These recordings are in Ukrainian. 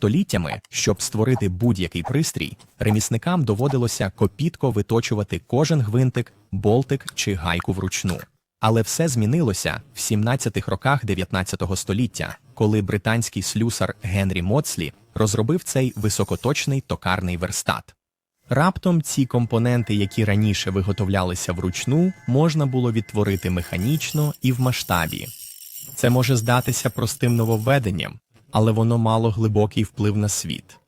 Століттями, щоб створити будь-який пристрій, ремісникам доводилося копітко виточувати кожен гвинтик, болтик чи гайку вручну. Але все змінилося в 17-х роках 19 століття, коли британський слюсар Генрі Моцлі розробив цей високоточний токарний верстат. Раптом ці компоненти, які раніше виготовлялися вручну, можна було відтворити механічно і в масштабі. Це може здатися простим нововведенням, але воно мало глибокий вплив на світ.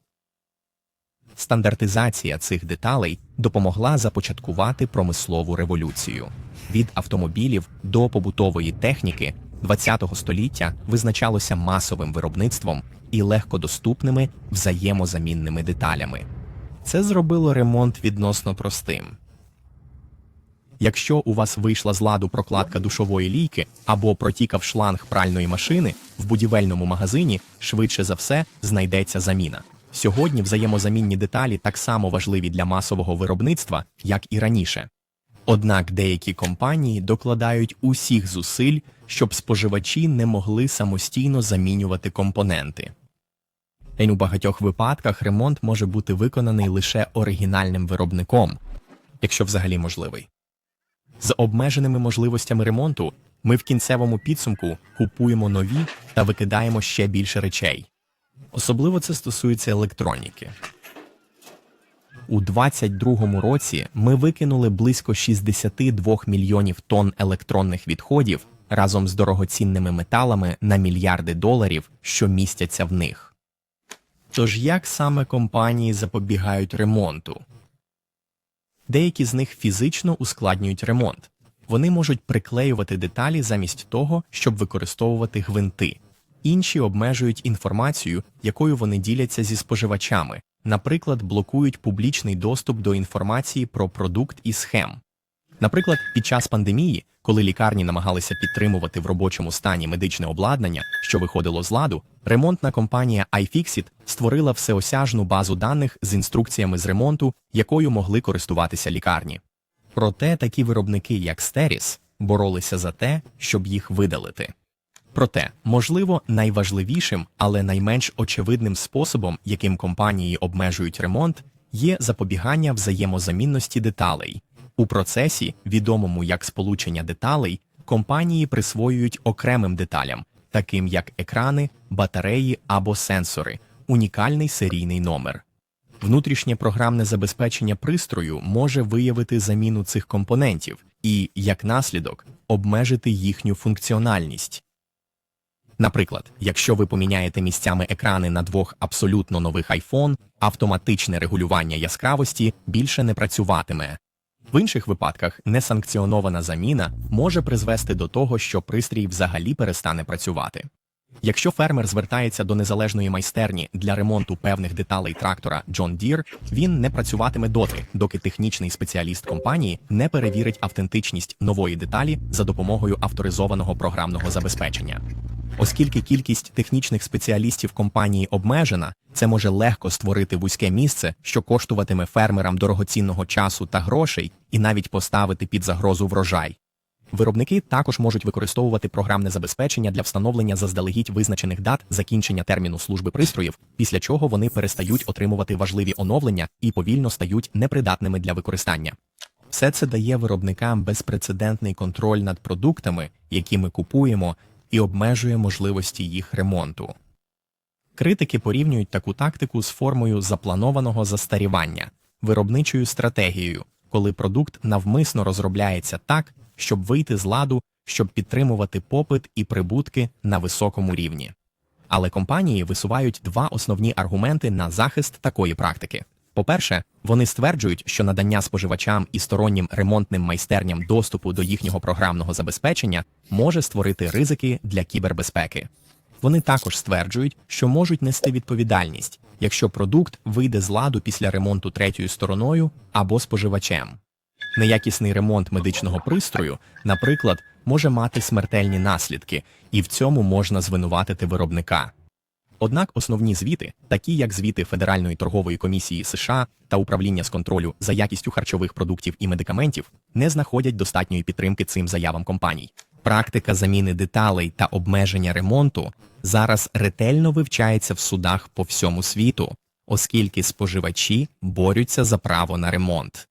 Стандартизація цих деталей допомогла започаткувати промислову революцію. Від автомобілів до побутової техніки ХХ століття визначалося масовим виробництвом і легкодоступними взаємозамінними деталями. Це зробило ремонт відносно простим. Якщо у вас вийшла з ладу прокладка душової лійки або протікав шланг пральної машини, в будівельному магазині швидше за все знайдеться заміна. Сьогодні взаємозамінні деталі так само важливі для масового виробництва, як і раніше. Однак деякі компанії докладають усіх зусиль, щоб споживачі не могли самостійно замінювати компоненти. І у багатьох випадках ремонт може бути виконаний лише оригінальним виробником, якщо взагалі можливий. З обмеженими можливостями ремонту ми в кінцевому підсумку купуємо нові та викидаємо ще більше речей. Особливо це стосується електроніки. У 2022 році ми викинули близько 62 мільйонів тонн електронних відходів разом з дорогоцінними металами на мільярди доларів, що містяться в них. Тож як саме компанії запобігають ремонту? Деякі з них фізично ускладнюють ремонт. Вони можуть приклеювати деталі замість того, щоб використовувати гвинти. Інші обмежують інформацію, якою вони діляться зі споживачами, наприклад, блокують публічний доступ до інформації про продукт і схем. Наприклад, під час пандемії, коли лікарні намагалися підтримувати в робочому стані медичне обладнання, що виходило з ладу, ремонтна компанія iFixit створила всеосяжну базу даних з інструкціями з ремонту, якою могли користуватися лікарні. Проте такі виробники, як Стеріс, боролися за те, щоб їх видалити. Проте, можливо, найважливішим, але найменш очевидним способом, яким компанії обмежують ремонт, є запобігання взаємозамінності деталей. У процесі, відомому як сполучення деталей, компанії присвоюють окремим деталям, таким як екрани, батареї або сенсори, унікальний серійний номер. Внутрішнє програмне забезпечення пристрою може виявити заміну цих компонентів і, як наслідок, обмежити їхню функціональність. Наприклад, якщо ви поміняєте місцями екрани на двох абсолютно нових iPhone, автоматичне регулювання яскравості більше не працюватиме. В інших випадках несанкціонована заміна може призвести до того, що пристрій взагалі перестане працювати. Якщо фермер звертається до незалежної майстерні для ремонту певних деталей трактора John Deere, він не працюватиме доти, доки технічний спеціаліст компанії не перевірить автентичність нової деталі за допомогою авторизованого програмного забезпечення. Оскільки кількість технічних спеціалістів компанії обмежена, це може легко створити вузьке місце, що коштуватиме фермерам дорогоцінного часу та грошей, і навіть поставити під загрозу врожай. Виробники також можуть використовувати програмне забезпечення для встановлення заздалегідь визначених дат закінчення терміну служби пристроїв, після чого вони перестають отримувати важливі оновлення і повільно стають непридатними для використання. Все це дає виробникам безпрецедентний контроль над продуктами, які ми купуємо, і обмежує можливості їх ремонту. Критики порівнюють таку тактику з формою запланованого застарівання, виробничою стратегією, коли продукт навмисно розробляється так, щоб вийти з ладу, щоб підтримувати попит і прибутки на високому рівні. Але компанії висувають два основні аргументи на захист такої практики. По-перше, вони стверджують, що надання споживачам і стороннім ремонтним майстерням доступу до їхнього програмного забезпечення може створити ризики для кібербезпеки. Вони також стверджують, що можуть нести відповідальність, якщо продукт вийде з ладу після ремонту третьою стороною або споживачем. Неякісний ремонт медичного пристрою, наприклад, може мати смертельні наслідки, і в цьому можна звинуватити виробника. Однак основні звіти, такі як звіти Федеральної торгової комісії США та управління з контролю за якістю харчових продуктів і медикаментів, не знаходять достатньої підтримки цим заявам компаній. Практика заміни деталей та обмеження ремонту зараз ретельно вивчається в судах по всьому світу, оскільки споживачі борються за право на ремонт.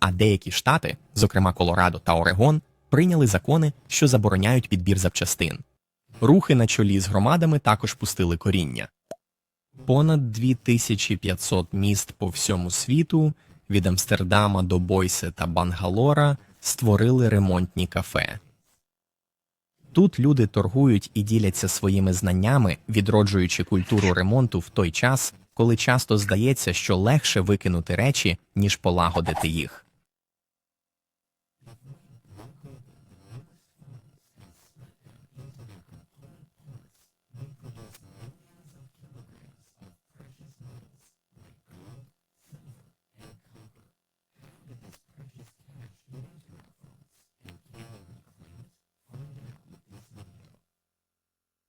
А деякі штати, зокрема Колорадо та Орегон, прийняли закони, що забороняють підбір запчастин. Рухи на чолі з громадами також пустили коріння. Понад 2500 міст по всьому світу, від Амстердама до Бойсе та Бангалора, створили ремонтні кафе. Тут люди торгують і діляться своїми знаннями, відроджуючи культуру ремонту в той час, коли часто здається, що легше викинути речі, ніж полагодити їх.